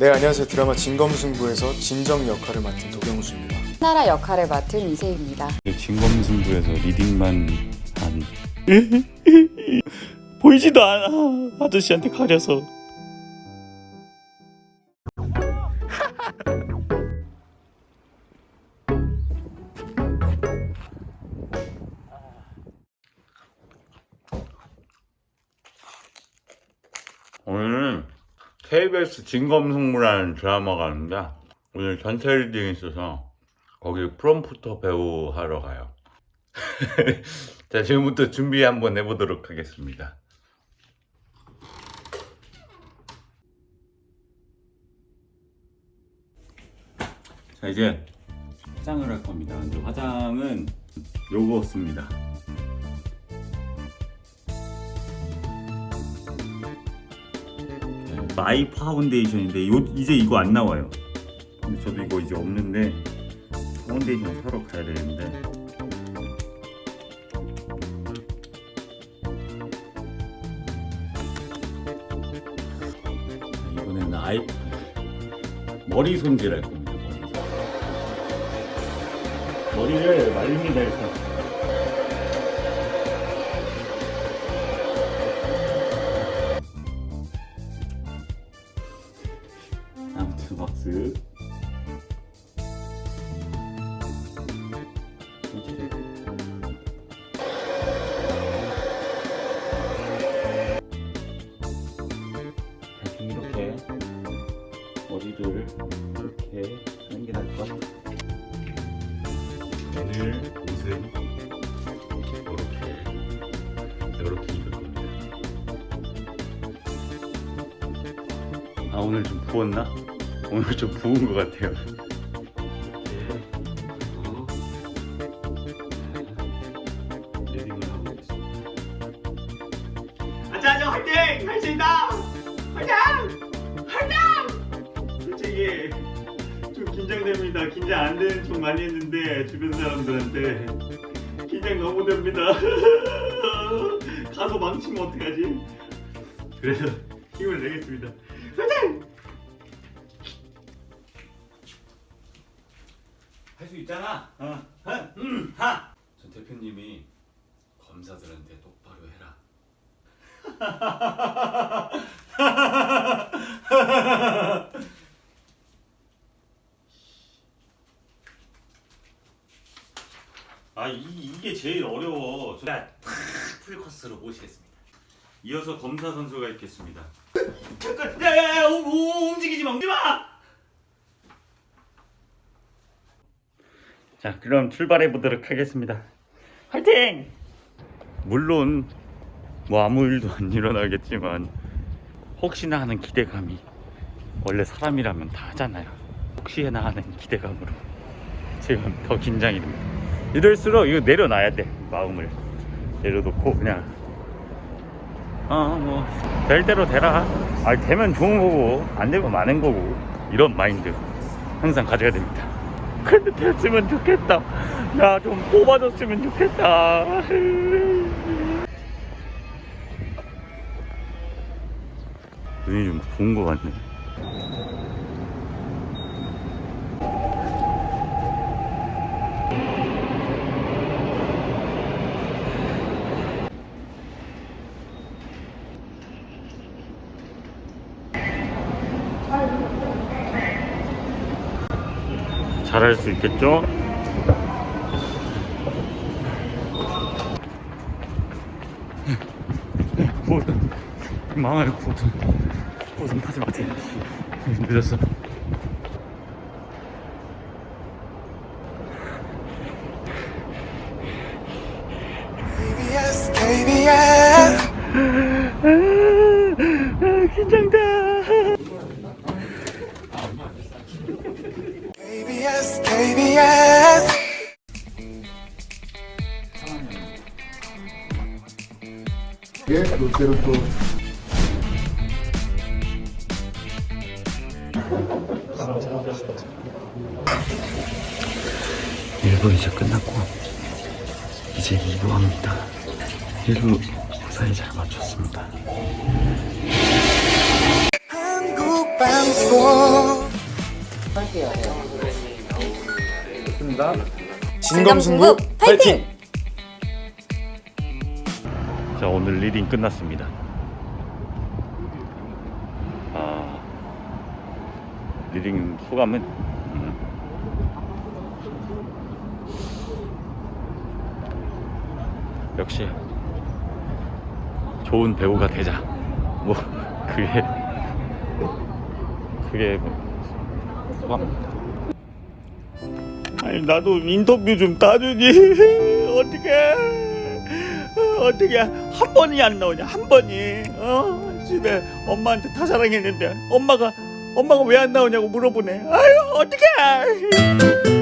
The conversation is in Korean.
네 안녕하세요 드라마 진검승부에서 진정 역할을 맡은 도경수입니다. 나라 역할을 맡은 이세입니다. 진검승부에서 리딩만 한 보이지도 않아 아저씨한테 가려서 KBS 진검승부라는 드라마가 있는데 오늘 전체 리딩이 있어서 거기 프롬프터 배우 하러 가요. 자, 지금부터 준비 한번 해보도록 하겠습니다. 자, 이제 화장을 할 겁니다. 근데 화장은 요거 씁니다. 마이 파운데이션인데 요, 이제 이거 안 나와요. 근데 저도 이거 이제 없는데 파운데이션 사러 가야 되는데 이번에는 아이 머리 손질할 겁니다. 머리. 머리를 말립니다 일단. 박스. 대충 이렇게 머리를 이렇게 하는 게 나을. 오늘 옷은 이렇게 이렇게 입을 겁니다. 아 오늘 좀 부었나? 오늘 좀 부은 것 같아요. 아자 화이팅! 할 수 있다! 화이팅! 화이팅! 솔직히 좀 긴장됩니다. 긴장 안 되는 척 많이 했는데 주변 사람들한테 긴장 너무 됩니다. 가서 망치면 어떡하지? 그래서 힘을 내겠습니다. 화이팅! 할 수 있잖아. 어, 하, 음, 하. 전 대표님이 검사들한테 똑바로 해라. 아 이, 이게 제일 어려워. 자, 풀코스로 모시겠습니다. 이어서 검사 선수가 있겠습니다. 잠깐, 야야야, 움직이지 마, 움직이지 마. 자, 그럼 출발해 보도록 하겠습니다. 화이팅! 물론 뭐 아무 일도 안 일어나겠지만 혹시나 하는 기대감이 원래 사람이라면 다 하잖아요. 혹시나 하는 기대감으로 지금 더 긴장이 됩니다. 이럴수록 이거 내려놔야 돼 마음을 내려놓고 그냥 어뭐 될 대로 되라. 아 되면 좋은 거고 안 되면 많은 거고 이런 마인드 항상 가져야 됩니다. 근데 됐으면 좋겠다. 나 좀 뽑아줬으면 좋겠다. 눈이 좀 부은 것 같네. 잘할 수 있겠죠? 구워든 망할 구워든 구워든 하지 마세요. 늦었어. KBS KBS 긴장돼 KBS KBS. 예, 롯데로 또. 일부 이제 끝났고 이제 2부 합니다. 1부 무사히 잘 마쳤습니다. 한국 방송 보고 진검승부 파이팅! 자 오늘 리딩 끝났습니다. 아 리딩 소감은 음, 역시 좋은 배우가 되자. 뭐 그게 그게 뭐 소감. 아니 나도 인터뷰 좀 따주니 어떻게 어떻게 한 번이 안 나오냐 한 번이. 어? 집에 엄마한테 다 자랑했는데 엄마가 엄마가 왜 안 나오냐고 물어보네. 아유 어떡해